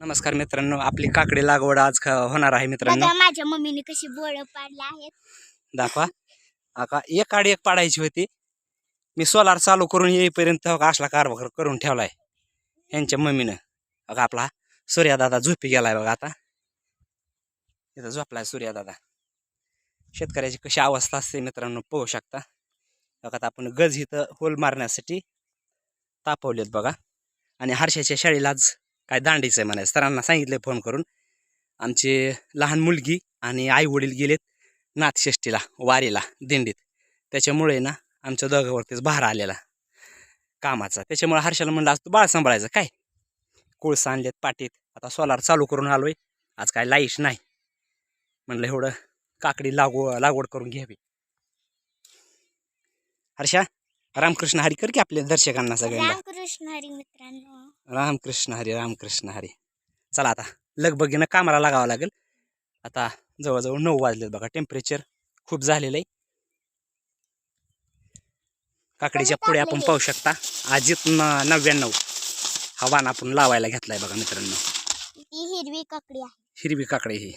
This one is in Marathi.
नमस्कार मित्रांनो आपली काकडी लागवड आज ख- होणार आहे मित्रांनो. बघा माझ्या मम्मीने कशी बोळ पाडले आहेत. दाखवा. आता एक आड एक पाडायची होती. मी सोलार चालू करून येईपर्यंत हो का असला कारभार करून ठेवलाय. यांच्या मम्मीनं. बघा आपला सूर्यादादा झोपी गेलाय बघा आता. इथं झोपलाय सूर्यादादा. शेतकऱ्याची कशी अवस्था असते मित्रांनो पाहू शकता. बघा आता आपण गज इथं होल मारण्यासाठी तापवलेत बघा. आणि हर्षाच्या शाळेला आज काय दांडीचं आहे म्हणायचं. सरांना सांगितलं फोन करून. आमची लहान मुलगी आणि आई वडील गेलेत नाथषष्टीला वारीला दिंडीत. त्याच्यामुळे ना आमच्या दोघावरतीच भार आलेला कामाचा. त्याच्यामुळे हर्षाला म्हणलं आज तू बाळ सांभाळायचं काय? कोळसा आणलेत पाटीत आता सोलार चालू करून आलोय. आज काय लाइट नाही. म्हणलं एवढं काकडी लागू लागवड करून घ्यावी. हर्षा रामकृष्ण हरी कर की आपल्या दर्शकांना सगळ्यांना. रामकृष्ण हरी मित्रांनो. रामकृष्ण हरी रामकृष्ण हरी. चला आता लगबगीनं कामाला लागावं लागेल. आता जवळजवळ नऊ वाजलेत बघा टेम्परेचर खूप झालेलं आहे काकडीच्या पुढे आपण पाहू शकता आजीत नव्याण्णव. हवान आपण लावायला घेतलाय बघा मित्रांनो. हिरवी ककडी आहे. हिरवी काकडी ही.